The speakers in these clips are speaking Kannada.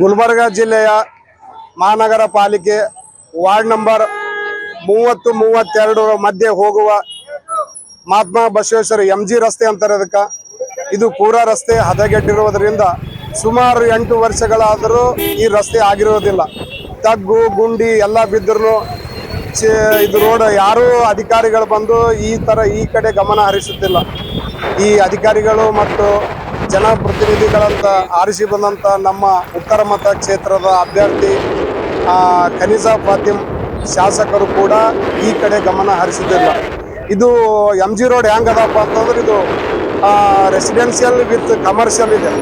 ಗುಲ್ಬರ್ಗ ಜಿಲ್ಲೆಯ ಮಹಾನಗರ ಪಾಲಿಕೆ ವಾರ್ಡ್ ನಂಬರ್ ಮೂವತ್ತು ಮೂವತ್ತೆರಡು ಮಧ್ಯೆ ಹೋಗುವ ಮಹಾತ್ಮ ಬಸವೇಶ್ವರ ಎಂ ಜಿ ರಸ್ತೆ ಅಂತಾರೆ ಅದಕ್ಕೆ ಇದು ಪೂರಾ ರಸ್ತೆ ಹದಗೆಟ್ಟಿರುವುದರಿಂದ ಸುಮಾರು ಎಂಟು ವರ್ಷಗಳಾದರೂ ಈ ರಸ್ತೆ ಆಗಿರೋದಿಲ್ಲ ತಗ್ಗು, ಗುಂಡಿ ಎಲ್ಲ ಬಿದ್ದರೂ ಇದು ರೋಡ್ ಯಾರೂ ಅಧಿಕಾರಿಗಳು ಬಂದು ಈ ಥರ ಈ ಕಡೆ ಗಮನ ಹರಿಸುತ್ತಿಲ್ಲ. ಈ ಅಧಿಕಾರಿಗಳು ಮತ್ತು ಜನಪ್ರತಿನಿಧಿಗಳಂತ ಆರಿಸಿ ಬಂದಂಥ ನಮ್ಮ ಉತ್ತರ ಮತ ಕ್ಷೇತ್ರದ ಅಭ್ಯರ್ಥಿ ಖನೀಜಾ ಫಾತಿಮ್ ಶಾಸಕರು ಕೂಡ ಈ ಕಡೆ ಗಮನ ಹರಿಸುತ್ತಿಲ್ಲ. ಇದು ಎಂ ಜಿ ರೋಡ್ ಹೆಂಗದಪ್ಪ ಅಂತಂದ್ರೆ ಇದು ರೆಸಿಡೆನ್ಷಿಯಲ್ ವಿತ್ ಕಮರ್ಷಿಯಲ್ ಇದೆ.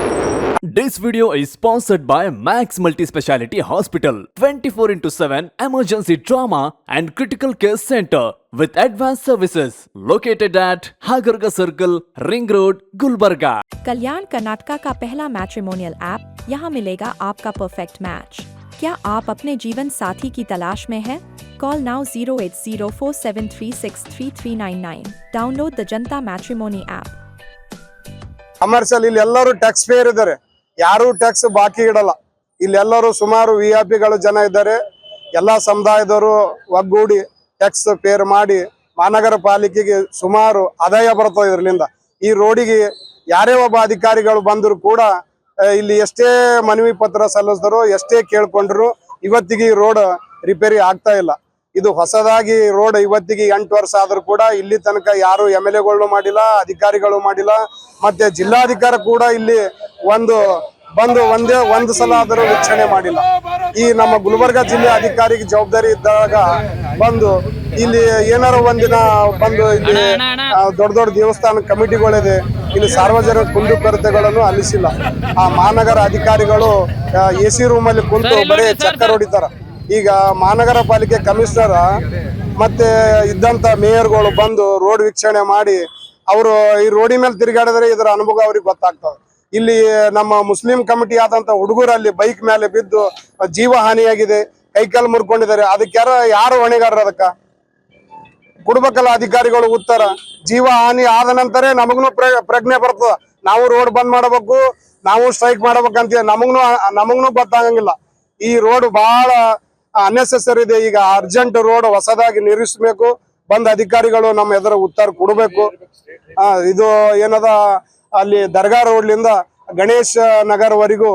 This video is sponsored by Max Multi Speciality Hospital 24 into 7 Emergency Trauma and Critical Care Center with advanced services located at Hagarga Circle, Ring Road, Gulbarga. कल्याण कर्नाटका का पहला मैट्रिमोनियल ऐप यहाँ मिलेगा आपका परफेक्ट मैच क्या आप अपने जीवन साथी की तलाश में हैं? Call now zero eight zero four seven three six three three nine nine download the Janata matrimony app commercial ಇಲ್ಲಿ ಎಲ್ಲರೂ ಟ್ಯಾಕ್ಸ್ ಪೇಯರ್ ಇದ್ದಾರೆ ಯಾರೂ ಟ್ಯಾಕ್ಸ್ ಬಾಕಿ ಇಡಲ್ಲ. ಇಲ್ಲೆಲ್ಲರೂ ಸುಮಾರು ವಿ ಐ ಪಿಗಳು ಜನ ಇದ್ದಾರೆ. ಎಲ್ಲ ಸಮುದಾಯದವರು ಒಗ್ಗೂಡಿ ಟ್ಯಾಕ್ಸ್ ಪೇರ್ ಮಾಡಿ ಮಹಾನಗರ ಪಾಲಿಕೆಗೆ ಸುಮಾರು ಆದಾಯ ಬರ್ತದೆ ಇದರಿಂದ ಈ ರೋಡಿಗೆ ಯಾರೇ ಒಬ್ಬ ಅಧಿಕಾರಿಗಳು ಬಂದರೂ ಕೂಡ ಇಲ್ಲಿ ಎಷ್ಟೇ ಮನವಿ ಪತ್ರ ಸಲ್ಲಿಸಿದ್ರು ಎಷ್ಟೇ ಕೇಳ್ಕೊಂಡ್ರು ಇವತ್ತಿಗೆ ಈ ರೋಡ್ ರಿಪೇರಿ ಆಗ್ತಾ ಇಲ್ಲ. ಇದು ಹೊಸದಾಗಿ ರೋಡ್ ಇವತ್ತಿಗೆ ಎಂಟು ವರ್ಷ ಆದ್ರೂ ಕೂಡ ಇಲ್ಲಿ ತನಕ ಯಾರು ಎಂ ಎಲ್ ಎಗಳು ಮಾಡಿಲ್ಲ ಅಧಿಕಾರಿಗಳು ಮಾಡಿಲ್ಲ ಮತ್ತೆ ಜಿಲ್ಲಾಧಿಕಾರ ಕೂಡ ಇಲ್ಲಿ ಒಂದು ಬಂದು ಒಂದೇ ಒಂದು ಸಲ ಆದರೂ ವೀಕ್ಷಣೆ ಮಾಡಿಲ್ಲ. ಈ ನಮ್ಮ ಗುಲ್ಬರ್ಗ ಜಿಲ್ಲೆ ಅಧಿಕಾರಿಗೆ ಜವಾಬ್ದಾರಿ ಇದ್ದಾಗ ಬಂದು ಇಲ್ಲಿ ಏನಾರ ಒಂದಿನ ಬಂದು ಇಲ್ಲಿ ದೊಡ್ಡ ದೊಡ್ಡ ದೇವಸ್ಥಾನ ಕಮಿಟಿಗಳಿದೆ. ಇಲ್ಲಿ ಸಾರ್ವಜನಿಕ ಕುಂದುಕೊರತೆಗಳನ್ನು ಅಲಿಸಿಲ್ಲ ಆ ಮಹಾನಗರ ಅಧಿಕಾರಿಗಳು ಎ ಸಿ ರೂಮಲ್ಲಿ ಕುಂತು ಬರೀ ಚಕ್ಕರ್ ಹೊಡಿತಾರ. ಈಗ ಮಹಾನಗರ ಪಾಲಿಕೆ ಕಮಿಷನರ್ ಮತ್ತೆ ಇದ್ದಂತ ಮೇಯರ್ಗಳು ಬಂದು ರೋಡ್ ವೀಕ್ಷಣೆ ಮಾಡಿ ಅವರು ಈ ರೋಡಿ ಮೇಲೆ ತಿರುಗಾಡಿದ್ರೆ ಇದರ ಅನುಭವ ಅವ್ರಿಗೆ ಗೊತ್ತಾಗ್ತದೆ. ಇಲ್ಲಿ ನಮ್ಮ ಮುಸ್ಲಿಂ ಕಮಿಟಿ ಆದಂತ ಹುಡುಗರಲ್ಲಿ ಬೈಕ್ ಮೇಲೆ ಬಿದ್ದು ಜೀವ ಹಾನಿಯಾಗಿದೆ ಕೈಕಾಲು ಮುರ್ಕೊಂಡಿದ್ದಾರೆ. ಅದಕ್ಕೆ ಯಾರ ಯಾರು ಹೊಣೆಗಾರರು ಅದಕ್ಕ? ಕೊಡ್ಬೇಕಲ್ಲ ಅಧಿಕಾರಿಗಳು ಉತ್ತರ ಜೀವ ಹಾನಿ ಆದ ನಂತರ ನಮಗ್ನು ಪ್ರ- ಪ್ರಜ್ಞೆ ಬರ್ತದ. ನಾವು ರೋಡ್ ಬಂದ್ ಮಾಡಬೇಕು, ನಾವು ಸ್ಟ್ರೈಕ್ ಮಾಡ್ಬೇಕಂತ ನಮಗ್ನು ನಮಗ್ನು ಗೊತ್ತಾಗಂಗಿಲ್ಲ. ಈ ರೋಡ್ ಬಹಳ ಅನ್ನೆಸೆಸರಿ ಇದೆ. ಈಗ ಅರ್ಜೆಂಟ್ ರೋಡ್ ಹೊಸದಾಗಿ ನಿರ್ಮಿಸಬೇಕು ಬಂದ ಅಧಿಕಾರಿಗಳು ನಮ್ಮ ಎದುರು ಉತ್ತರ ಕೊಡಬೇಕು. ಇದು ಏನದ ಅಲ್ಲಿ ದರ್ಗಾ ರೋಡ್ಲಿಂದ ಗಣೇಶ್ ನಗರ್ವರೆಗೂ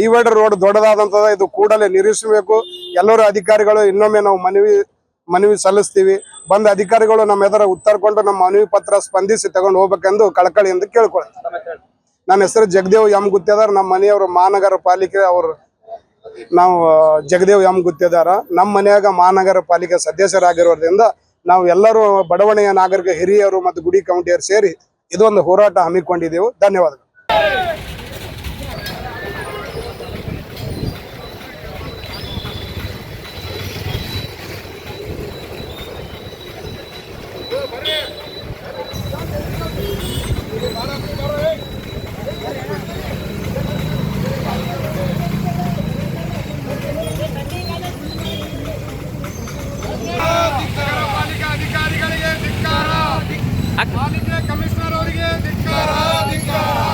ಡಿವೈಡರ್ ರೋಡ್ ದೊಡ್ಡದಾದಂತ ಇದು ಕೂಡಲೇ ನಿರ್ಮಿಸಬೇಕು ಎಲ್ಲರೂ ಅಧಿಕಾರಿಗಳು ಇನ್ನೊಮ್ಮೆ ನಾವು ಮನವಿ ಮನವಿ ಸಲ್ಲಿಸ್ತೀವಿ. ಬಂದ ಅಧಿಕಾರಿಗಳು ನಮ್ಮ ಎದುರು ಉತ್ತರ ಕೊಂಡು ನಮ್ಮ ಮನವಿ ಪತ್ರ ಸ್ಪಂದಿಸಿ ತಗೊಂಡು ಹೋಗ್ಬೇಕೆಂದು ಎಂದು ಕೇಳ್ಕೊಳ್ತಾರೆ ನನ್ನ ಹೆಸರು ಜಗದೇವ್ ಎಂ ಗುತ್ತೇದಾರ್. ನಮ್ಮ ಮನೆಯವರು ಮಹಾನಗರ ಪಾಲಿಕೆ ಅವರು ನಾವು ಜಗದೇವ್ ಎಂ ಗುತ್ತೇದಾರ ನಮ್ಮ ಮನೆಯಾಗ ಮಹಾನಗರ ಪಾಲಿಕೆ ಸದಸ್ಯರಾಗಿರೋದ್ರಿಂದ ನಾವು ಎಲ್ಲರೂ ಬಡವಣೆಯ ನಾಗರಿಕ ಹಿರಿಯರು ಮತ್ತು ಗುಡಿ ಕೌಂಟಿಯರು ಸೇರಿ ಇದೊಂದು ಹೋರಾಟ ಹಮ್ಮಿಕೊಂಡಿದ್ದೆವು. ಧನ್ಯವಾದಗಳು ಪಾಲಿಕೆ ಅಧಿಕಾರಿಗಳಿಗೆ ಧಿಕ್ಕಾರ ಪಾಲಿಕೆ ಕಮಿಷನರ್ ಅವರಿಗೆ ಧಿಕ್ಕಾರ ಧಿಕ್ಕಾರ.